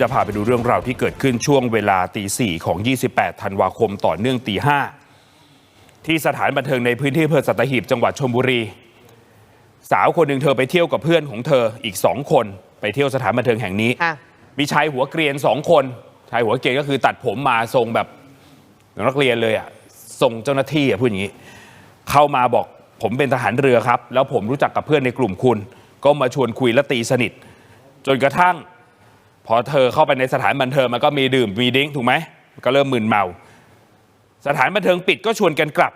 จะพาไปดูเรื่องราวที่เกิดขึ้นช่วงเวลาตีสี่ของ 28 ธันวาคมต่อเนื่องตีห้าที่สถานบันเทิงในพื้นที่อำเภอสัตหีบจังหวัดชลบุรี สาวคนหนึ่งเธอไปเที่ยวกับเพื่อนของเธออีกสองคนไปเที่ยวสถานบันเทิงแห่งนี้ ค่ะ มีชายหัวเกรียนสองคน ชายหัวเกรียนก็คือตัดผมมาทรงแบบนักเรียนเลยอะทรงเจ้าหน้าที่อะพูดอย่างนี้ เข้ามาบอกผมเป็นทหารเรือครับ แล้วผมรู้จักกับเพื่อนในกลุ่มคุณ ก็มาชวนคุยและตีสนิท จนกระทั่ง พอเธอเข้าไปในสถานบันเทิงมันก็มีดื่มมีดิ้งถูกไหมก็เริ่มมึนเมา สถานบันเทิงปิดก็ชวนกันกลับ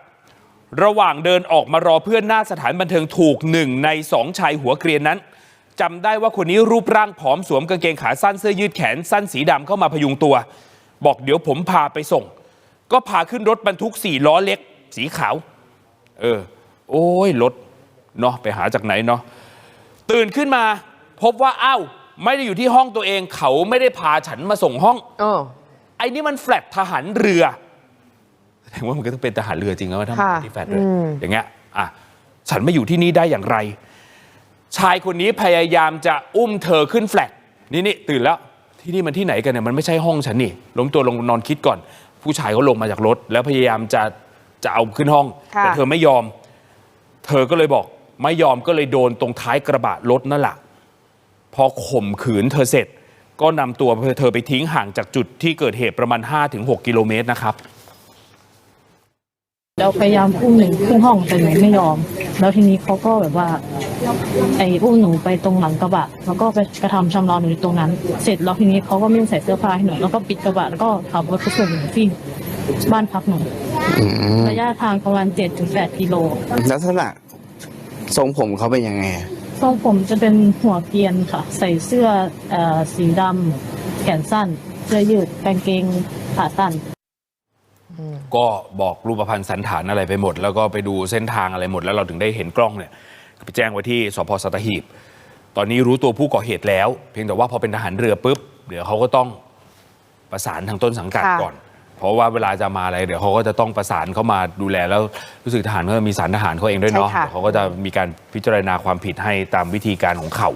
ระหว่างเดินออกมารอเพื่อนหน้าสถานบันเทิงถูกหนึ่งในสองชายหัวเกรียนนั้นจำได้ว่าคนนี้รูปร่างผอมสวมกางเกงขาสั้นเสื้อยืดแขนสั้นสีดำเข้ามาพยุงตัว บอกเดี๋ยวผมพาไปส่ง ก็พาขึ้นรถบรรทุกสี่ล้อเล็ก สีขาว เออ โอ้ยรถเนาะไปหาจากไหนเนาะตื่นขึ้นมา พบว่าอ้าว ไม่ได้อยู่ที่ห้องตัวเองเขาไม่ได้พาฉันมาส่งห้องเออไอ้นี่มันแฟลตทหารเรือแสดงว่ามันก็ต้องเป็นทหารเรือจริงแล้วถ้ามันค่ะเป็นที่แฟลตเลยอืมอย่างเงี้ยอะฉันมาอยู่ที่นี่ได้อย่างไร ชายคนนี้พยายามจะอุ้มเธอขึ้นแฟลตนี่นี่ตื่นแล้วที่นี่มันที่ไหนกันเนี่ยมันไม่ใช่ห้องฉันนี่ล้มตัวลงนอนคิดก่อน ผู้ชายเขาลงมาจากรถ แล้วพยายามจะจะเอาขึ้นห้องค่ะแต่เธอไม่ยอม เธอก็เลยบอก ไม่ยอมก็เลยโดนตรงท้ายกระบะรถนั่นแหละ พอข่มขืนเธอเสร็จ ก็นำตัวเธอไปทิ้งห่างจากจุดที่เกิดเหตุประมาณ 5-6 กิโลเมตรนะครับเราพยายามอุ้มหนูขึ้นห้องแต่หนูไม่ยอม แล้วทีนี้เขาก็แบบว่า ไอ้อุ้มหนูไปตรงหลังกระบะ แล้วก็ไปกระทำชำเราหนูอยู่ตรงนั้น เสร็จแล้วทีนี้เขาก็ไม่ใส่เสื้อผ้าให้หนูแล้วก็ปิดกระบะแล้วก็ขับรถไปส่งหนูที่บ้านพักหนูอืมระยะทางประมาณเจ็ดถึงแปดกิโล ลักษณะทรงผมเขาเป็นยังไงอะ ทรงผมจะเป็นหัวเกรียนค่ะ ใส่เสื้อเอ่อสีดำแขนสั้น เสื้อยืดกางเกงขาสั้น ก็บอกรูปพรรณสันฐานอะไรไปหมด แล้วก็ไปดูเส้นทางอะไรหมด แล้วเราถึงได้เห็นกล้องเนี่ยไปแจ้งไว้ที่สพสัตหีบ ตอนนี้รู้ตัวผู้ก่อเหตุแล้ว เพียงแต่ว่าพอเป็นทหารเรือปุ๊บเดี๋ยวเขาก็ต้องประสานทางต้นสังกัดค่ะ ก่อน เพราะว่าเวลาจะมาอะไรเดี๋ยวเขาก็จะต้องประสานเข้ามาดูแลแล้วรู้สึกทหารเขามีสารทหารเขาเองด้วยเนาะใช่ค่ะ เดี๋ยวเขาก็จะมีการพิจารณาความผิดให้ตามวิธีการของเขา